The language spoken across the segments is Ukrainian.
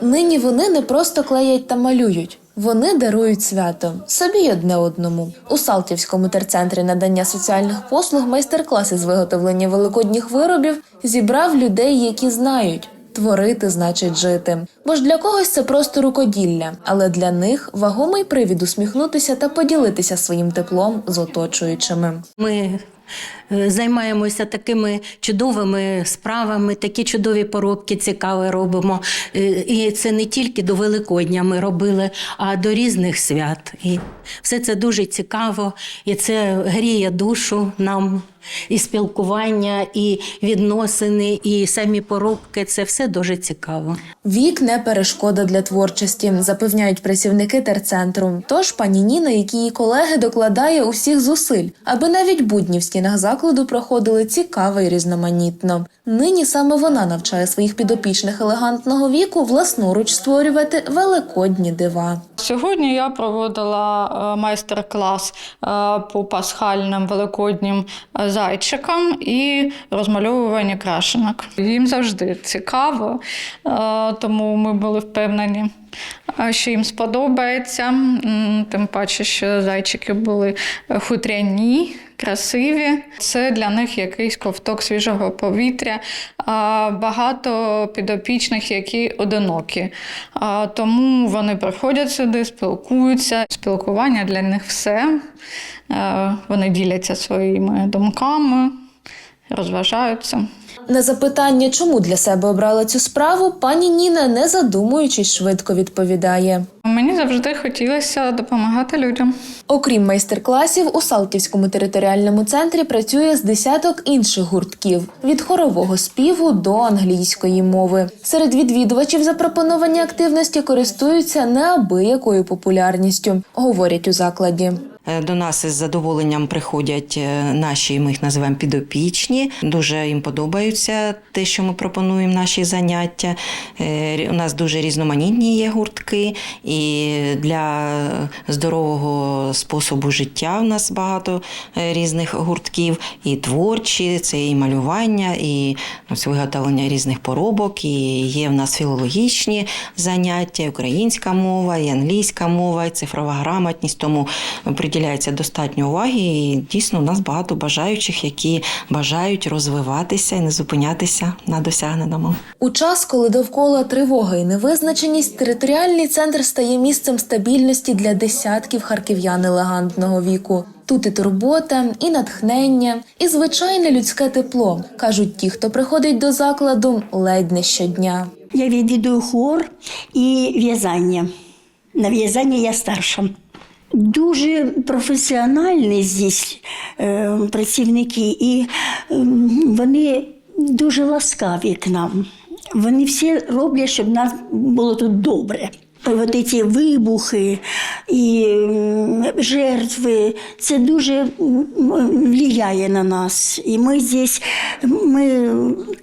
Нині вони не просто клеять та малюють. Вони дарують свято собі одне одному. У Салтівському терцентрі надання соціальних послуг майстер-класи з виготовлення великодніх виробів зібрав людей, які знають. Творити значить жити. Бо ж для когось це просто рукоділля, але для них вагомий привід усміхнутися та поділитися своїм теплом з оточуючими. Ми займаємося такими чудовими справами, такі чудові поробки цікаві робимо. Е, І це не тільки до Великодня ми робили, а до різних свят. І все це дуже цікаво, і це гріє душу нам. І спілкування, і відносини, і самі поробки це все дуже цікаво. Вік не перешкода для творчості, запевняють працівники терцентру. Тож пані Ніна, як її колеги, докладає усіх зусиль, аби навіть будні в стінах закладу проходили цікаво і різноманітно. Нині саме вона навчає своїх підопічних елегантного віку власноруч створювати великодні дива. Сьогодні я проводила е, майстер-клас е, по пасхальним великоднім е, зайчикам і розмальовування крашенок. Їм завжди цікаво, тому ми були впевнені, що їм сподобається. Тим паче, що зайчики були хутряні. Красиві, це для них якийсь ковток свіжого повітря. Багато підопічних, які одинокі. Тому вони приходять сюди, спілкуються. Спілкування для них все. Вони діляться своїми думками, розважаються. На запитання, чому для себе обрала цю справу, пані Ніна, не задумуючись, швидко відповідає. Мені завжди хотілося допомагати людям. Окрім майстер-класів, у Салтівському територіальному центрі працює з десяток інших гуртків від хорового співу до англійської мови. Серед відвідувачів запропоновані активності користуються неабиякою популярністю, говорять у закладі. Е, До нас із задоволенням приходять е, наші, ми їх називаємо підопічні. Дуже їм подобаються те, що ми пропонуємо наші заняття. Е, У нас дуже різноманітні є гуртки, і для здорового способу життя у нас багато різних гуртків, і творчі, це і малювання, і виготовлення різних поробок. І є в нас філологічні заняття, українська мова, і англійська мова, і цифрова грамотність. Тому приділяється достатньо уваги. І дійсно у нас багато бажаючих, які бажають розвиватися і не зупинятися на досягненому. У час, коли довкола тривога і невизначеність, територіальний центр стає місцем стабільності для десятків харків'ян елегантного віку. Тут і турбота, і натхнення, і звичайне людське тепло, кажуть ті, хто приходить до закладу ледь не щодня. Я відвідую хор і в'язання. На в'язанні я старша. Дуже професіональні здесь е, працівники, і ем, вони дуже ласкаві к нам. Вони всі роблять, щоб нам було тут добре. От ці вибухи і жертви, це дуже влияє на нас. І ми здесь, ми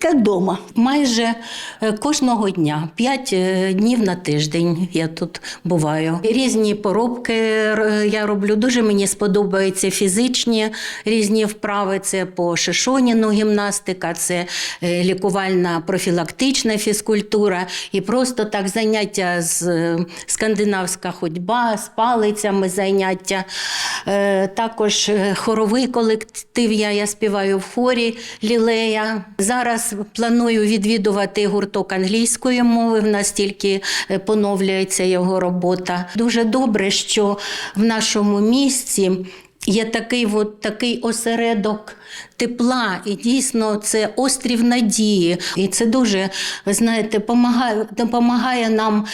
як вдома. Майже е, кожного дня, п'ять е, днів на тиждень я тут буваю. Різні поробки я роблю. Дуже мені сподобаються фізичні різні вправи. Це по шишоніну гімнастика, це е, лікувальна профілактична фізкультура і просто так заняття з скандинавська ходьба, з палицями заняття. Також хоровий колектив. Я, я співаю в хорі лілея. Зараз планую відвідувати гурток англійської мови. В нас тільки е, поновлюється його робота. Дуже добре, що в нашому місті. Є такий, от, такий осередок тепла, і дійсно це острів надії. І це дуже, знаєте, допомагає, допомагає нам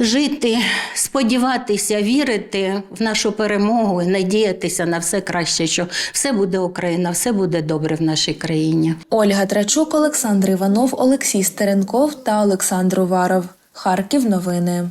жити, сподіватися, вірити в нашу перемогу і надіятися на все краще, що все буде Україна, все буде добре в нашій країні. Ольга Трачук, Олександр Іванов, Олексій Стеренков та Олександр Уваров. Харків новини.